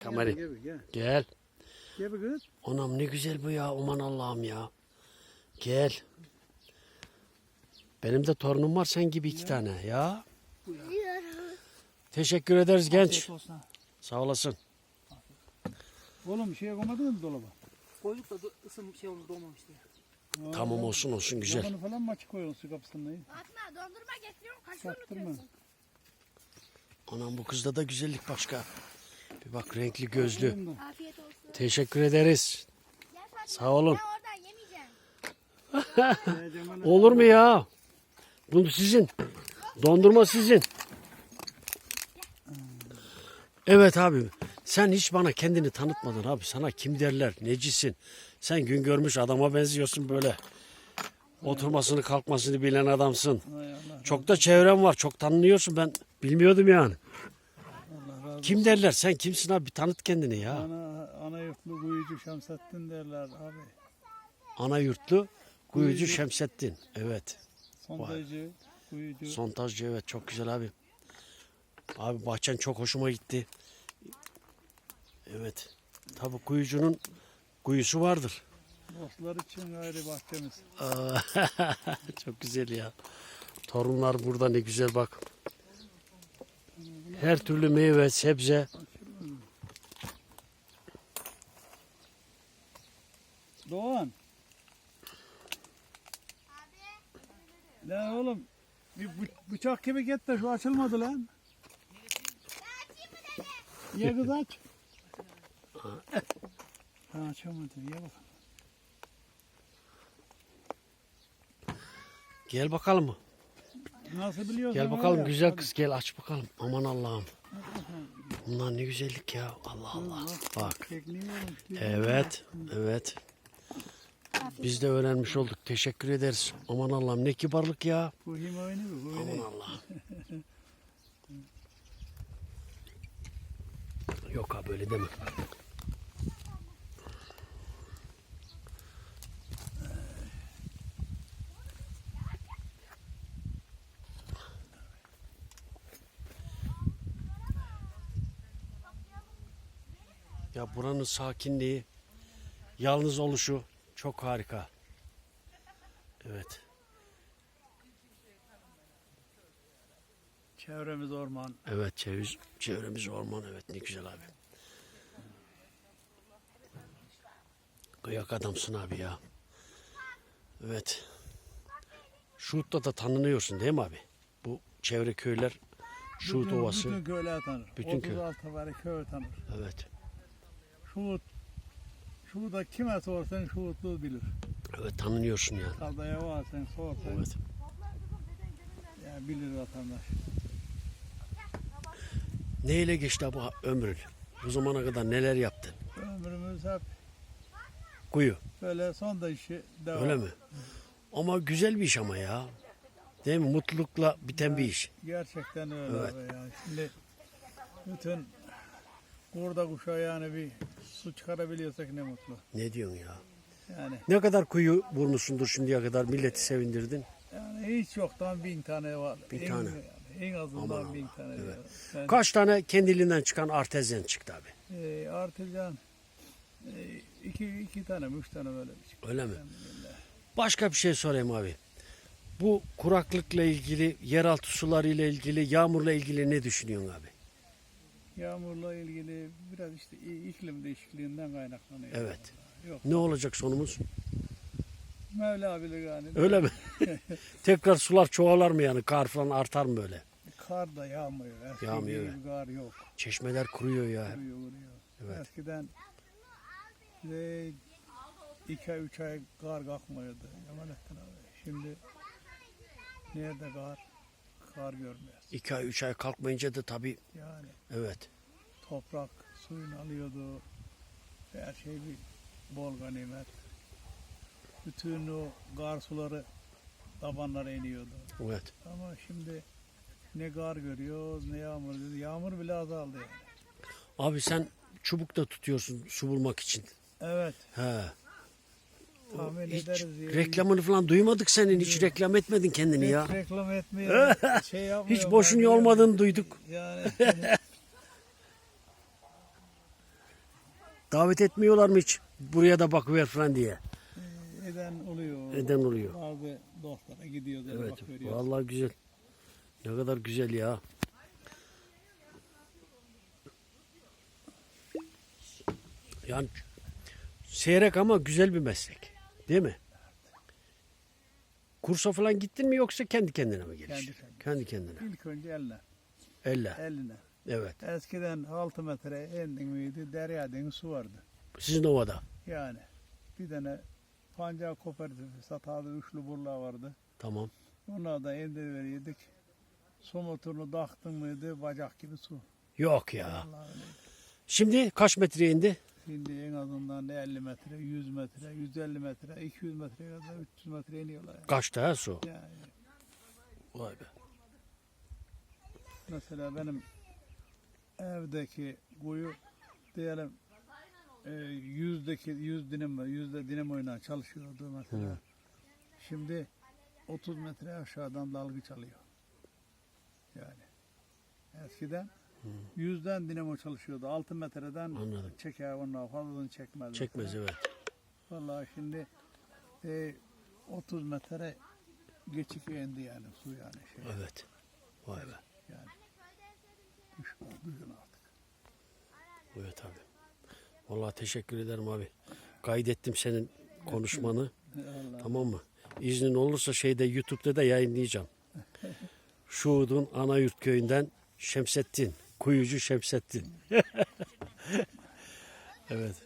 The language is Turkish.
Kameri. Gel, gel, Gel. gel bir kız. Anam ne güzel bu ya. Aman Allah'ım ya. Gel. Benim de torunum var sen gibi iki tane ya. Teşekkür ederiz genç. Sağ olasın. Oğlum şeye koymadın mı dolaba? Koyduk da ısın şey oldu doğmamış diye. Tamam olsun olsun güzel. Yalanı falan mı açık koyuyorsun su kapısında? Fatma dondurma getiriyorum kaşığı unutuyorsun. Anam bu kızda da güzellik başka. Bir bak renkli gözlü. Afiyet olsun. Teşekkür ederiz. Gel Fatma. Sağ olun. Ben oradan yemeyeceğim. Cemal'e- Olur mu ya? Bu sizin. Dondurma sizin. Evet abi. Sen hiç bana kendini tanıtmadın abi. Sana kim derler? Necisin? Sen gün görmüş adama benziyorsun böyle. Oturmasını kalkmasını bilen adamsın. Çok da çevrem var. Çok tanınıyorsun ben. Bilmiyordum yani. Kim derler? Sen kimsin abi? Bir tanıt kendini ya. Ana, ana yurtlu kuyucu Şemsettin derler abi. Ana yurtlu Kuyucu Kuyucu. Şemsettin. Evet. Sondaycı, kuyucu. Sontajcı evet çok güzel abi. Abi bahçen çok hoşuma gitti. Evet. Tabi kuyucunun kuyusu vardır. Dostlar için ayrı bahçemiz. Aa, çok güzel ya. Torunlar burada ne güzel bak. Her türlü meyve, sebze. Doğan. Lan oğlum bir bı- bıçak gibi git de şu açılmadı lan. Ye kız aç. Ha açamadı ye bakalım. Gel bakalım. Nasıl biliyorsun? Gel öyle bakalım yap. güzel kız gel aç bakalım. Aman Allah'ım. Bunlar ne güzellik ya. Allah Allah. Bak. Evet. Evet. Biz de öğrenmiş olduk. Teşekkür ederiz. Aman Allah'ım ne kibarlık ya. Aman. Allah'ım. Yok abi öyle deme. Ya buranın sakinliği, yalnız oluşu çok harika. Evet. Çevremiz orman. Evet çevremiz, çevremiz orman evet ne güzel abi. Kıyak adamsın abi ya. Evet. Şuhut'ta da tanınıyorsun değil mi abi? Bu çevre köyler Şuhut Ovası. Bütün köyler tanır. Bütün köy. 36 var köy tanır. Evet. Şuhut. Şuhut'a kime sorsan Şuhutlu bilir. Evet tanınıyorsun yani. Kaldaya varsan sorsan Evet. yani bilir vatandaş. Neyle geçti bu ömrün? Bu zamana kadar neler yaptın? Ömrümüz hep Kuyu. böyle son da işi devam. Öyle mi? Ama güzel bir iş ama ya. Değil mi? Mutlulukla biten bir iş. Gerçekten öyle Evet. yani. Şimdi bütün kurda kuşa yani bir su çıkarabiliyorsak ne mutlu. Ne diyorsun ya? Yani Ne kadar kuyu vurmuşsundur şimdiye kadar milleti sevindirdin. yani hiç yoktan bin tane var. Bin en, tane. en azından Aman bin Allah, tane. evet. Yani, Kaç tane kendiliğinden çıkan artezyen çıktı abi? e, artizan e, iki, iki tane mi, üç tane böyle bir şey. Öyle mi? Elhamdülillah. Başka bir şey sorayım abi. Bu kuraklıkla ilgili, yeraltı suları ile ilgili, yağmurla ilgili ne düşünüyorsun abi? Yağmurla ilgili biraz işte iklim değişikliğinden kaynaklanıyor. Evet. Yok. Ne olacak sonumuz? Mevla bilir yani. Öyle mi? Tekrar sular çoğalar mı yani? Kar falan artar mı böyle? Kar da yağmıyor. Eski Yağmıyor. gibi kar yok. Çeşmeler kuruyor ya. Vuruyor vuruyor. Evet. Eskiden de iki ay üç ay kar kalkmıyordu. Cemalettin abi. Şimdi nerede kar? Kar görmüyoruz. İki ay, üç ay kalkmayınca da tabii Yani evet. toprak suyunu alıyordu. Her şey bir bol ganimet. Bütün o kar suları tabanlara iniyordu. Evet. Ama şimdi ne kar görüyoruz ne yağmur. görüyoruz. Yağmur bile azaldı yani. Abi sen çubuk da tutuyorsun su bulmak için. Evet. He. Tahmin Hiç ederiz. yani. reklamını falan duymadık senin. Hiç reklam etmedin kendini Hiç ya. reklam etmiyor. şey yapmıyor. Hiç boşun olmadığını duyduk. Yani Davet etmiyorlar mı hiç? Buraya da bakıver falan diye. Ee, eden oluyor. Eden oluyor. Bazı dostlara gidiyor da Evet. Vallahi güzel. Ne kadar güzel ya. Yani seyrek ama güzel bir meslek. Değil mi? Kursa falan gittin mi yoksa kendi kendine mi geliştin? Kendi Kendi kendine. İlk önce eline. Elle. Eline. Evet. Eskiden 6 metre endin miydi derya deniz su vardı. Sizin ovada. Yani bir tane pancar kooperatifi satardı üçlü burla vardı. Tamam. Onlar da indirveriydik. Su motorunu taktın mıydı bacak gibi su. Yok ya. Şimdi kaç metreye indi? Şimdi en azından 50 metre, 100 metre, 150 metre, 200 metreye kadar 300 metre iniyorlar. Yani. Kaçta ha su? yani Vay be. mesela benim evdeki kuyu diyelim e, yüzdeki yüz dinamo, yüzde dinamoyla çalışıyordu mesela. Şimdi 30 metre aşağıdan dalgı çalıyor. Yani eskiden yüzden dinamo çalışıyordu. 6 metreden Anladım. çeker onlar fazlasını çekmez. Çekmez mesela. evet. Vallahi şimdi e, 30 metre geçik indi yani su yani şey Evet. Vay be. yani. Düş, düşün artık. Evet abi. Vallahi teşekkür ederim abi. Kaydettim senin konuşmanı. Tamam mı? İznin olursa şeyde YouTube'da da yayınlayacağım. Şuhud'un Anayurt köyünden Şemsettin. Kuyucu Şemsettin. evet.